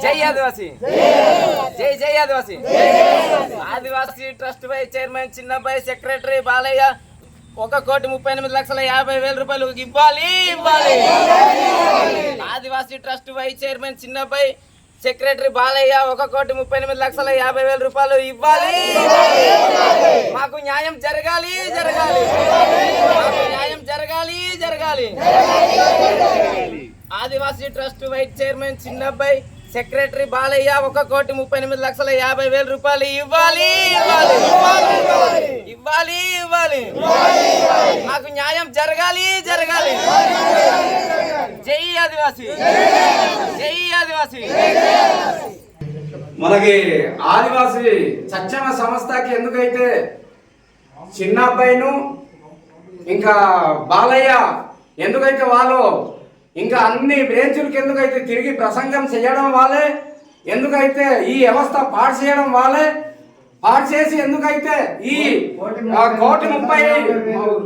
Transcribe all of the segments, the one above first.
జై ఆదివాసి. జై జై Adivasi. Adivasi trust vice chairman Chinnabbayi secretary Balayya. ఒక కోటి ముప్పై ఎనిమిది లక్షల యాభై వేల రూపాయలు ఇవ్వాలి ఇవ్వాలి. Adivasi trust vice chairman Chinnabbayi secretary Balayya ఒక కోటి ముప్పై ఎనిమిది లక్షల యాభై వేల రూపాయలు ఇవ్వాలి మాకు న్యాయం జరగాలి జరగాలి. మాకు న్యాయం జరగాలి జరగాలి. Adivasi trust vice chairman Chinnabbayi secretary Balayya ఒక కోటి ముప్పై ఎనిమిది లక్షల యాభై వేల రూపాయలు ఇవ్వాలి. ఇవ్వాలి ఇవ్వాలి ఇవ్వాలి. మాకు న్యాయం జరగాలి జరగాలి. జై ఆదివాసి. జై ఆదివాసి. మనకి ఆదివాసి సత్యమ సంస్థకి ఎందుకైతే చిన్న అబ్బాయిను ఇంకా బాలయ్య ఎందుకైతే వాళ్ళు ఇంకా అన్ని బ్రేంచులకి ఎందుకైతే తిరిగి ప్రసంగం చేయడం వాళ్ళే? ఎందుకైతే ఈ వ్యవస్థ పాడు చేయడం వాళ్ళే? పాడు చేసి ఎందుకైతే ఈ కోటి ముప్పై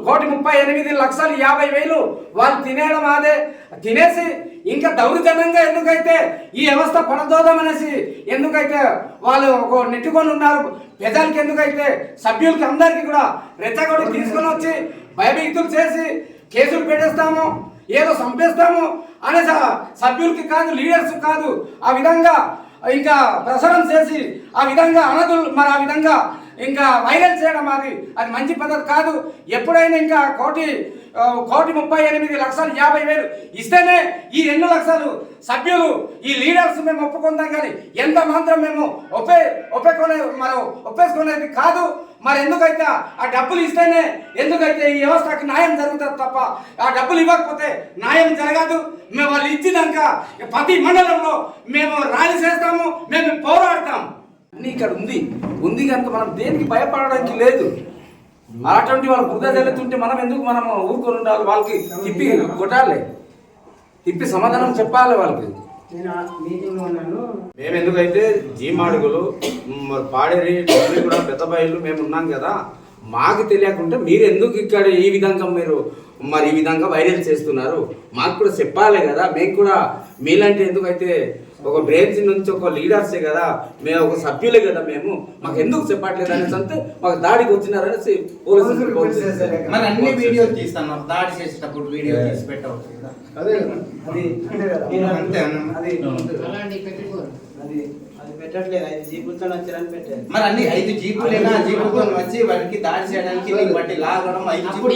కోటి ముప్పై ఎనిమిది లక్షలు యాభై వేలు వాళ్ళు తినేయడం అదే? తినేసి ఇంకా దౌర్జన్యంగా ఎందుకైతే ఈ వ్యవస్థ పడదోదామనేసి ఎందుకైతే వాళ్ళు ఒక నెట్టుకొని ఉన్నారు? ప్రజలకి ఎందుకైతే? సభ్యులకి అందరికీ కూడా రెచ్చగొడి తీసుకొని వచ్చి భయభీతులు చేసి కేసులు పెట్టేస్తాము. ఏదో చంపేస్తాము అనే సభ్యులకి కాదు లీడర్స్ కాదు ఆ విధంగా ఇంకా ప్రసారం చేసి ఆ విధంగా అనదులు మరి ఆ విధంగా ఇంకా వైరల్ చేయడం అది అది మంచి పద్ధతి కాదు. ఎప్పుడైనా ఇంకా కోటి కోటి ముప్పై ఎనిమిది లక్షలు యాభై వేలు ఇస్తేనే ఈ రెండు లక్షలు సభ్యులు ఈ లీడర్స్ మేము ఒప్పుకుందాం కానీ ఎంత మాత్రం మేము ఒప్పే ఒప్పుకునే మనం ఒప్పేసుకునేది కాదు. మరి ఎందుకైతే ఆ డబ్బులు ఇస్తేనే ఎందుకైతే ఈ వ్యవస్థకి న్యాయం జరుగుతుంది తప్ప ఆ డబ్బులు ఇవ్వకపోతే న్యాయం జరగదు? మేము వాళ్ళు ఇచ్చినాక ప్రతి మండలంలో మేము ర్యాలీ చేస్తాము మేము పోరాడతాం. అన్నీ ఇక్కడ ఉంది. ఉంది కనుక మనం దేనికి భయపడడానికి లేదు. అలాంటి వాళ్ళు బుద్ధ జరుగుతుంటే మనం ఎందుకు మనం ఊరుకొని ఉండాలి? వాళ్ళకి తిప్పి కొట్టాలి. తిప్పి సమాధానం చెప్పాలి వాళ్ళకి. నేను మీటింగ్లో ఉన్నాను. మేము ఎందుకైతే జీమాడుగులు పాడేరి కూడా పెద్ద బయలు మేము ఉన్నాం కదా మాకు తెలియకుంటే మీరు ఎందుకు ఇక్కడ ఈ విధంగా మీరు మరి ఈ విధంగా వైరల్ చేస్తున్నారు? మాకు కూడా చెప్పాలి కదా మేము కూడా మీలాంటి ఎందుకైతే ఒక బ్రేన్స్ నుంచి ఒక లీడర్సే కదా మేము ఒక సభ్యులే కదా మేము మాకు ఎందుకు చెప్పట్లేదు అనేసి అంటే మాకు దాడికి వచ్చినారనేసి పోలీసులు. మరి అన్ని వీడియోలు తీస్తాను దాడి చేసేటప్పుడు వీడియో తీసి పెట్టవచ్చు కదా. అదే అది అంతే. అది అది అది పెట్టట్లేదు. ఐదు జీపులతో వచ్చారని పెట్టారు. మరి అన్ని ఐదు జీపులేనా? జీపులతో వచ్చి వాటికి దాడి చేయడానికి నీకు బట్టి లాగడం ఐదు జీపులు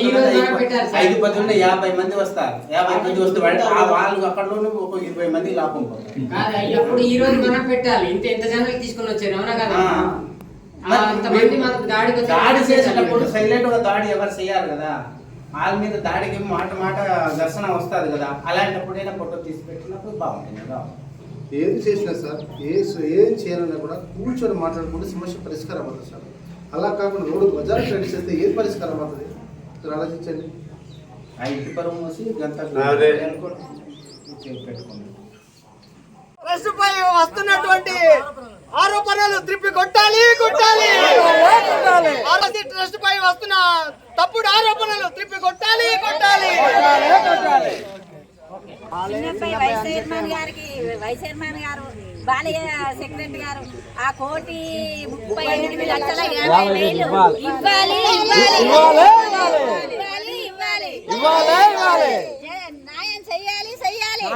ఐదు- పది ఉంటే యాభై మంది వస్తారు. యాభై మంది వస్తే వాడి ఆ వాళ్ళు అక్కడలోనే ఒక ఇరవై మంది లాభం అప్పుడు ఈ రోజు మనం పెట్టాలి. ఇంత ఎంత జనాలు తీసుకొని వచ్చారు? అవునా కదా? అంతమంది మనకు దాడికి దాడి చేసేటప్పుడు సైలెంట్గా దాడి ఎవరు చేయాలి కదా? వాళ్ళ మీద దాడికి మాట మాట ఘర్షణ వస్తుంది కదా. అలాంటప్పుడైనా ఫోటో తీసి పెట్టినప్పుడు బాగుంటుంది కదా. ఏది చేసినా సార్ ఏ ఏం చేయాలన్నా కూడా కూర్చొని మాట్లాడుకుంటే సమస్య పరిష్కారం అవుతుంది సార్. అలా కాకుండా రోడ్డు బజార్ ట్రెండ్ చేస్తే ఏది పరిష్కారం అవుతుంది? మీరు ఆలోచించండి. ఆ ఇంటి పరువు మూసి గంట. పెట్టుకోండి ప్రస్తుపై వస్తున్నటువంటి ఆరోపణలు త్రిప్పి కొట్టాలి కొట్టాలి. ఆర్ఎస్సీ ట్రస్ట్ పై వస్తున్న తప్పుడు ఆరోపణలు త్రిప్పి కొట్టాలి కొట్టాలి. వైస్ చైర్మన్ గారికి వైస్ చైర్మన్ గారు బాలయ్య సెక్రటరీ గారు ఆ కోటి ముప్పై ఎనిమిది లక్షల యాభై వేలు ఇవ్వాలి. ఇవ్వాలి ఇవ్వాలి. ఇవ్వాలి న్యాయం చెయ్యాలి చెయ్యాలి.